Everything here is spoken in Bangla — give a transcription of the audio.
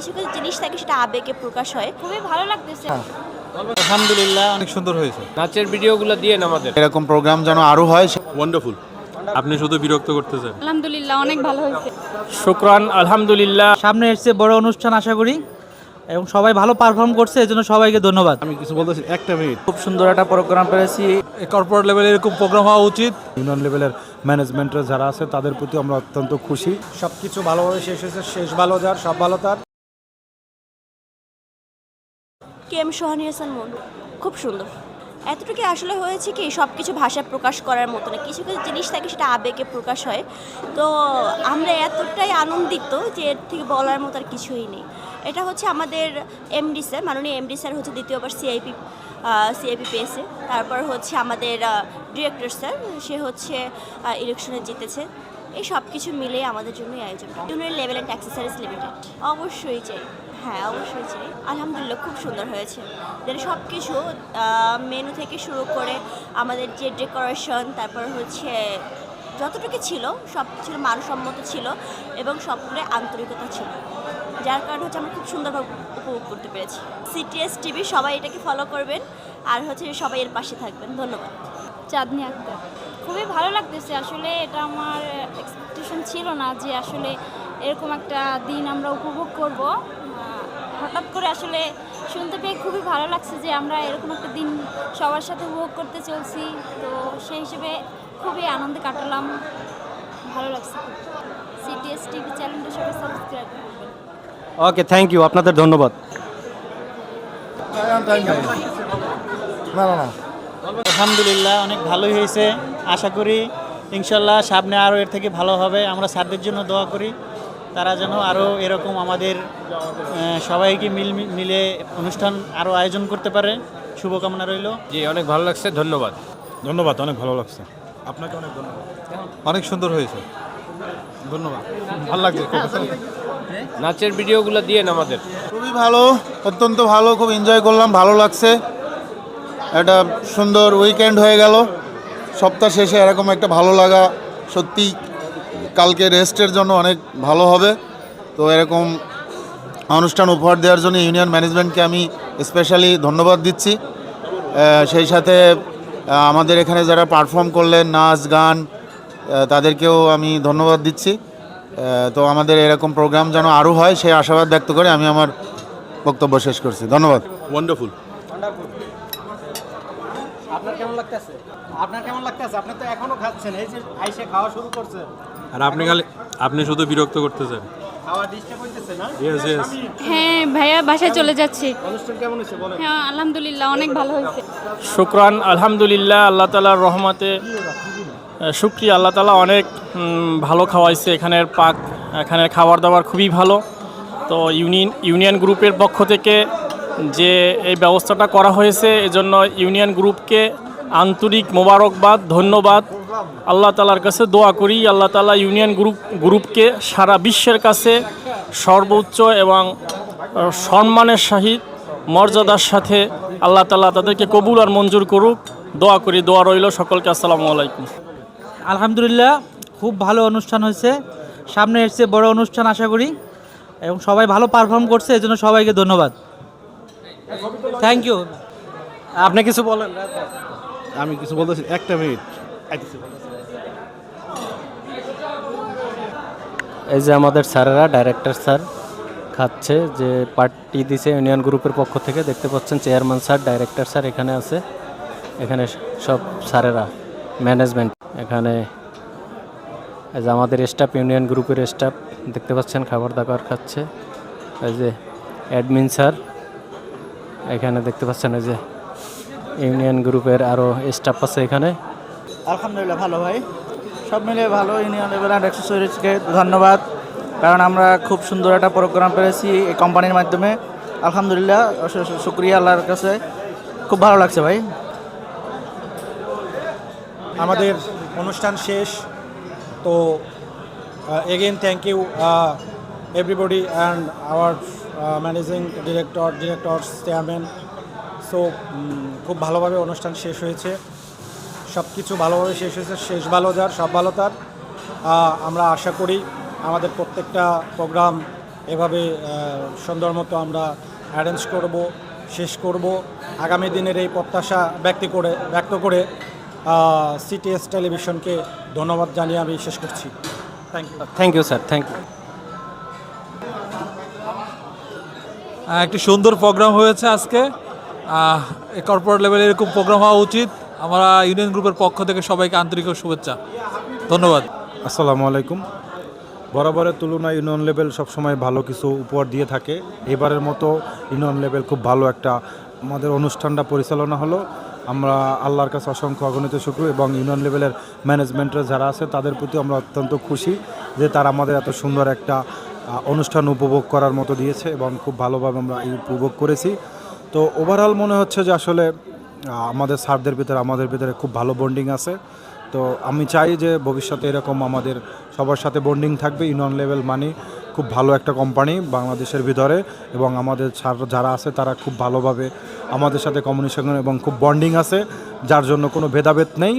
কিছু কিছু জিনিস থাকে সেটা আবেগে প্রকাশ হয়। খুবই ভালো লাগতেছে। আলহামদুলিল্লাহ অনেক সুন্দর হয়েছে। নাচের ভিডিওগুলো দিয়ে আমাদের? এরকম প্রোগ্রাম যেন আরও হয় ওয়ান্ডারফুল আপনি শুধু বিরক্ত করতেছেন। আলহামদুলিল্লাহ অনেক ভালো হয়েছে। শুক্রান আলহামদুলিল্লাহ। সামনে এসছে বড় অনুষ্ঠান আশা করি। এবং সবাই ভালো পারফর্ম করছে এজন্য সবাইকে ধন্যবাদ। আমি কিছু বলতেছি একটা মিনিট খুব সুন্দর একটা প্রোগ্রাম পেয়েছি। কর্পোরেট লেভেলে এরকম প্রোগ্রাম হওয়া উচিত। ইউনিয়ন লেভেলের ম্যানেজমেন্টের যারা আছে তাদের প্রতি আমরা অত্যন্ত খুশি। সব কিছু ভালোভাবে শেষ হয়েছে শেষ ভালো যার সব ভালো তার। কে এম সোহানি হাসান মন? খুব সুন্দর। এতটুকু আসলে হয়েছে কি সব কিছু ভাষা প্রকাশ করার মতো না। কিছু কিছু জিনিস থাকে সেটা আবেগে প্রকাশ হয়। তো আমরা এতটাই আনন্দিত যে এর থেকে বলার মতো আর কিছুই নেই। এটা হচ্ছে আমাদের এমডি স্যার, মাননীয় এমডি স্যার হচ্ছে দ্বিতীয়বার সিআইপি সিআইপি পেয়েছে। তারপর হচ্ছে আমাদের ডিরেক্টর স্যার, সে হচ্ছে ইলেকশনে জিতেছে। এই সব কিছু মিলে আমাদের জন্যই আয়োজন লেভেল অ্যান্ড অ্যাক্সেসারিজ লিমিটেড। অবশ্যই চাই। হ্যাঁ অবশ্যই চাই আলহামদুলিল্লাহ, খুব সুন্দর হয়েছে। যেটা সব কিছু মেনু থেকে শুরু করে আমাদের যে ডেকোরেশন তারপর হচ্ছে যতটুকু ছিল সব ছিল, মানসম্মত ছিল এবং সবগুলো আন্তরিকতা ছিল। যার কারণে হচ্ছে আমরা খুব সুন্দরভাবে উপভোগ করতে পেরেছি। সিটিএস টিভি সবাই এটাকে ফলো করবেন আর হচ্ছে সবাই এর পাশে থাকবেন। ধন্যবাদ। চাঁদনি আক্তার, খুবই ভালো লাগতেছে। আসলে এটা আমার এক্সপেকটেশন ছিল না যে আসলে এরকম একটা দিন আমরা উপভোগ করব। হঠাৎ করে আসলে শুনতে পেয়ে খুবই ভালো লাগছে যে আমরা এরকম একটা দিন সবার সাথে উপভোগ করতে চলছি। তো সেই হিসেবে খুবই আনন্দে কাটালাম। ভালো লাগছে সিটিএস টিভি চ্যানেলটা সবাই সাবস্ক্রাইব করবেন। ওকে থ্যাংক ইউ আপনাদের ধন্যবাদ। না না না। আলহামদুলিল্লাহ অনেক ভালোই হয়েছে। আশা করি ইনশাল্লাহ সামনে আরও এর থেকে ভালো হবে। আমরা স্যারদের জন্য দোয়া করি। তারা যেন আরও এরকম আমাদের সবাইকে মিল মিলে অনুষ্ঠান আরও আয়োজন করতে পারে। শুভকামনা রইল। জি অনেক ভালো লাগছে ধন্যবাদ। ধন্যবাদ অনেক ভালো লাগছে। আপনাকে অনেক ধন্যবাদ। অনেক সুন্দর হয়েছে। ধন্যবাদ। ভালো লাগছে খুব। নাচের ভিডিওগুলো দিয়ে আমাদের। খুবই ভালো অত্যন্ত ভালো খুব এনজয় করলাম ভালো লাগছে। একটা সুন্দর উইকেন্ড হয়ে গেল। সপ্তাহ শেষে এরকম একটা ভালো লাগা সত্যি কালকে রেস্টের জন্য অনেক ভালো হবে। তো এরকম অনুষ্ঠান উপহার দেওয়ার জন্য ইউনিয়ন ম্যানেজমেন্টকে আমি স্পেশালি ধন্যবাদ দিচ্ছি। সেই সাথে আমাদের এখানে যারা পারফর্ম করলেন নাচ গান তাদেরকেও আমি ধন্যবাদ দিচ্ছি। তো আমাদের এরকম প্রোগ্রাম যেন আরও হয় সেই আশাবাদ ব্যক্ত করে আমি আমার বক্তব্য শেষ করছি। ধন্যবাদ। ওয়ান্ডারফুল আপনার কেমন লাগতেছে? আপনার কেমন লাগতেছে? আপনি তো এখনও খাচ্ছেন এই যে আইসে খাওয়া শুরু করছে। আর আপনি খালি আপনি শুধু বিরক্ত করতেছেন? খাওয়া ডিস্টার্ব হইতেছে না? ইয়েস ইয়েস হ্যাঁ ভাইয়া বাসায় চলে যাচ্ছি। অনুষ্ঠান কেমন হয়েছে বলেন? হ্যাঁ আলহামদুলিল্লাহ অনেক ভালো হয়েছে। শুক্রান আলহামদুলিল্লাহ আল্লাহ তালার রহমতে শুক্রিয়া আল্লাহ তালা অনেক ভালো খাওয়াইছে। এখানের পাক এখানের খাবার দাবার খুবই ভালো। তো ইউনিয়ন ইউনিয়ন গ্রুপের পক্ষ থেকে যে এই ব্যবস্থাটা করা হয়েছে এজন্য ইউনিয়ন গ্রুপকে আন্তরিক মোবারকবাদ ধন্যবাদ। আল্লাহ তালার কাছে দোয়া করি আল্লাহ তালা ইউনিয়ন গ্রুপ গ্রুপকে সারা বিশ্বের কাছে সর্বোচ্চ এবং সম্মানের সহিত মর্যাদার সাথে আল্লাহ তালা তাদেরকে কবুল আর মঞ্জুর করুক। দোয়া করি দোয়া রইল সকলকে আসসালামু আলাইকুম। আলহামদুলিল্লাহ খুব ভালো অনুষ্ঠান হয়েছে। সামনে এসছে বড় অনুষ্ঠান আশা করি। এবং সবাই ভালো পারফর্ম করছে এজন্য সবাইকে ধন্যবাদ। থ্যাংক ইউ আপনি কিছু বলেন। আমি কিছু বলতেছি একটা মিনিট এই যে আমাদের স্যারেরা ডাইরেক্টর স্যার খাচ্ছে যে পার্টি দিছে ইউনিয়ন গ্রুপের পক্ষ থেকে। দেখতে পাচ্ছেন চেয়ারম্যান স্যার ডাইরেক্টর স্যার এখানে আছে। এখানে সব স্যারেরা ম্যানেজমেন্ট এখানে এই যে আমাদের স্টাফ ইউনিয়ন গ্রুপের স্টাফ দেখতে পাচ্ছেন খাবার দাবার খাচ্ছে। এই যে অ্যাডমিন স্যার, এখানে দেখতে পাচ্ছেন এই যে ইউনিয়ন গ্রুপের আরও স্টাফ আছে এখানে। আলহামদুলিল্লাহ ভালো ভাই। সব মিলে ভালো, ইউনিয়ন লেভেল অ্যান্ড অ্যাক্সেসরিজকে ধন্যবাদ। কারণ আমরা খুব সুন্দর একটা প্রোগ্রাম পেয়েছি এই কোম্পানির মাধ্যমে। আলহামদুলিল্লাহ শুক্রিয়া আল্লাহর কাছে। খুব ভালো লাগছে ভাই। আমাদের অনুষ্ঠান শেষ। তো again thank you everybody and our managing director director chairman so খুব ভালোভাবে অনুষ্ঠান শেষ হয়েছে। সব কিছু ভালোভাবে শেষ হয়েছে শেষ ভালো যার সব ভালো তার। আমরা আশা করি আমাদের প্রত্যেকটা প্রোগ্রাম এভাবে সুন্দর মতো আমরা অ্যারেঞ্জ করব শেষ করব। আগামী দিনের এই প্রত্যাশা ব্যক্ত করে ব্যক্ত করে সিটিএস টেলিভিশনকে ধন্যবাদ জানিয়ে আমি শেষ করছি। Thank you thank you sir thank you একটি সুন্দর প্রোগ্রাম হয়েছে আজকে। কর্পোরেট লেভেলে এরকম প্রোগ্রাম হওয়া উচিত। আমরা ইউনিয়ন গ্রুপের পক্ষ থেকে সবাইকে আন্তরিক শুভেচ্ছা। ধন্যবাদ। আসসালামু আলাইকুম। বরাবরের তুলনায় ইউনিয়ন লেভেল সবসময় ভালো কিছু উপহার দিয়ে থাকে। এবারের মতো ইউনিয়ন লেভেল খুব ভালো একটা আমাদের অনুষ্ঠানটা পরিচালনা হলো। আমরা আল্লাহর কাছে অসংখ্য অগণিত শুক্র এবং ইউনিয়ন লেভেলের ম্যানেজমেন্টের যারা আছে, তাদের প্রতি আমরা অত্যন্ত খুশি যে তারা আমাদের এত সুন্দর একটা অনুষ্ঠান উপভোগ করার মতো দিয়েছে এবং খুব ভালোভাবে আমরা এই উপভোগ করেছি। তো ওভারঅল মনে হচ্ছে যে আসলে আমাদের স্যারদের ভিতরে, আমাদের ভিতরে খুব ভালো বন্ডিং আছে। তো আমি চাই যে ভবিষ্যতে এরকম আমাদের সবার সাথে বন্ডিং থাকবে ইউনিয়ন লেভেল মানি খুব ভালো একটা কোম্পানি বাংলাদেশের ভিতরে এবং আমাদের স্যার যারা আছে তারা খুব ভালোভাবে আমাদের সাথে কমিউনিকেশন এবং খুব বন্ডিং আছে, যার জন্য কোনো ভেদাভেদ নেই।